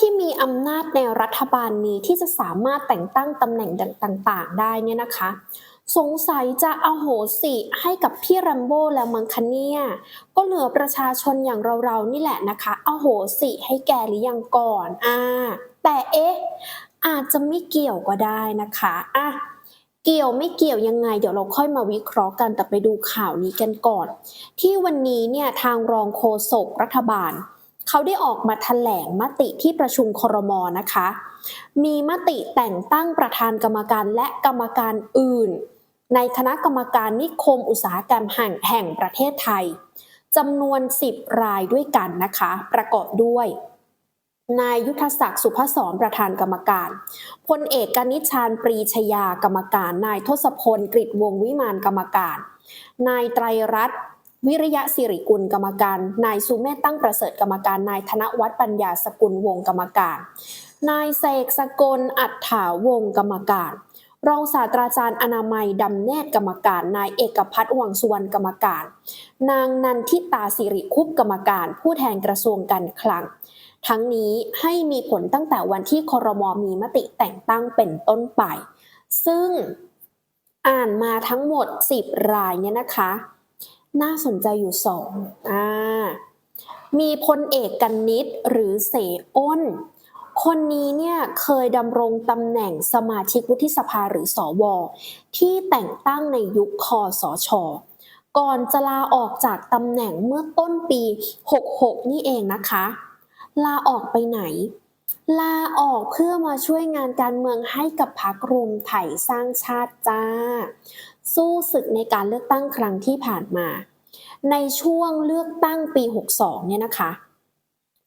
ที่มีอำนาจในรัฐบาลนี้ที่จะสามารถแต่งตั้งตำแหน่งต่างๆ ได้เนี่ยนะคะ สงสัยจะเอาโหสิให้กับพี่รัมโบ้แล้วมังคะเนี่ยก็เหลือประชาชนอย่างเราๆนี่แหละนะคะเอาโหสิให้แกหรือยังก่อนอ่าแต่เอ๊ะอาจจะไม่เกี่ยวก็ได้นะคะอะเกี่ยวไม่เกี่ยวยังไง เดี๋ยวเราค่อยมาวิเคราะห์กันแต่ไปดูข่าวนี้กันก่อน ที่วันนี้เนี่ยทางรองโฆษกรัฐบาล เขาได้ออกมาแถลงมติที่ประชุมครมนะคะ มีมติแต่งตั้งประธานกรรมการและกรรมการอื่น ในคณะกรรมการนิคมอุตสาหกรรมแห่งแห่งประเทศไทยจำนวน 10 รายด้วยกันนะคะ ประกอบด้วยนายยุทธศักดิ์สุภศรประธานกรรมการพลเอกกนิชานปรีชยากรรมการ นายทศพลกฤษวงวิมานกรรมการ นายไตรรัตน์ วิริยะสิริกุลกรรมการ นายสุเมธตั้งประเสริฐกรรมการ นายธนวัฒน์ปัญญาสกุลวงกรรมการ นายเสกสกลอัฏฐาวงกรรมการ รองศาสตราจารย์อนามัยดำแนตกรรมการ นายเอกพัฒน์วังสุวรรณกรรมการ นางนันทิตาสิริคุปกรรมการ ผู้แทนกระทรวงการคลัง ทั้งนี้ให้มีผลตั้งแต่วันที่คอรมอมีมติแต่งตั้งเป็นต้นไป ซึ่งอ่านมาทั้งหมด 10 รายเนี่ยนะคะ น่าสนใจอยู่สองอ่ามีพลเอกกันนิดหรือเสอ้น คนนี้เนี่ยเคยดำรงตำแหน่งสมาชิกวุฒิสภาหรือสวที่แต่งตั้งในยุคคอสชก่อนจะลาออกจากตำแหน่งเมื่อต้นปี 66 นี่เองนะคะ ลาออกไปไหน ลาออกเพื่อมาช่วยงานการเมืองให้กับพรรครวมไทยสร้างชาติจ้า สู้ศึกในการเลือกตั้งครั้งที่ผ่านมา ในช่วงเลือกตั้งปี 62 เนี่ยนะคะ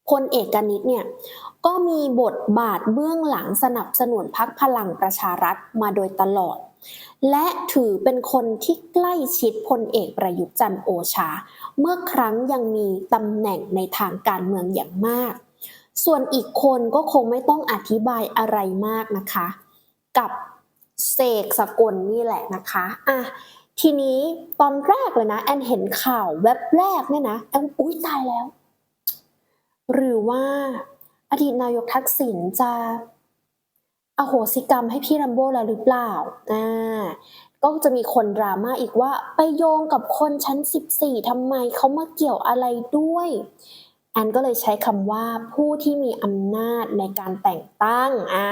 พลเอกกนิษเนี่ยก็มีบทบาทเบื้องหลังสนับสนุนพักพลังประชารัฐมาโดยตลอด และถือเป็นคนที่ใกล้ชิดพลเอกประยุทธ์จันทร์โอชา เมื่อครั้งยังมีตำแหน่งในทางการเมืองอย่างมาก ส่วนอีกคนก็คงไม่ต้องอธิบายอะไรมากนะคะ กับ เสกสกลนี่แหละนะคะอะทีนี้ตอนแรกเลยนะ แอนเห็นข่าวแว็บแรกเนี่ยนะแอนอุ้ยตายแล้ว หรือว่าอดีตนายกทักษิณจะอโหสิกรรมให้พี่รัมโบ้แล้วหรือเปล่าอ่าก็จะมีคนดราม่าอีกว่าไปโยงกับคนชั้น 14ทำไมเขามาเกี่ยวอะไรด้วย แอนก็เลยใช้คำว่าผู้ที่มีอำนาจในการแต่งตั้งอ่า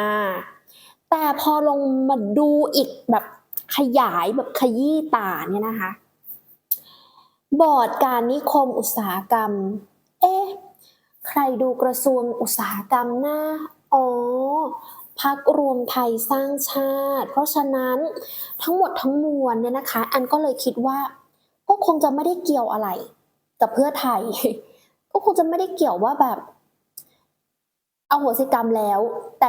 แต่พอลงมาดูอีกแบบขยายแบบขยี้ตาเนี่ยนะคะ บอร์ดการนิคมอุตสาหกรรม เอ๊ะ ใครดูกระทรวงอุตสาหกรรมหน้าอ๋อพักรวมไทยสร้างชาติ เพราะฉะนั้นทั้งหมดทั้งมวลเนี่ยนะคะ อันก็เลยคิดว่าก็คงจะไม่ได้เกี่ยวอะไร กับเพื่อไทย ก็คงจะไม่ได้เกี่ยวว่าแบบ โหสิกรรมแล้ว แต่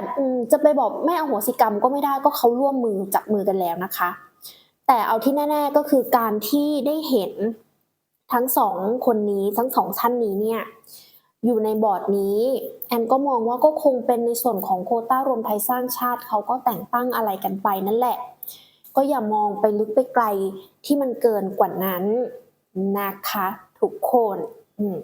จะไปบอกไม่อโหสิกรรมก็ไม่ได้ก็เขาร่วมมือจับมือกันแล้วนะคะ แต่เอาที่แน่ ๆก็คือการที่ได้เห็นทั้งสองคนนี้ทั้งสองท่านนี้เนี่ยอยู่ในบอร์ดนี้แอนก็มองว่าก็คงเป็นในส่วนของโคต้ารวมไทยสร้างชาติเขาก็แต่งตั้งอะไรกันไปนั่นแหละ ก็อย่ามองไปลึกไปไกลที่มันเกินกว่านั้นนะคะ ทุกคนอืม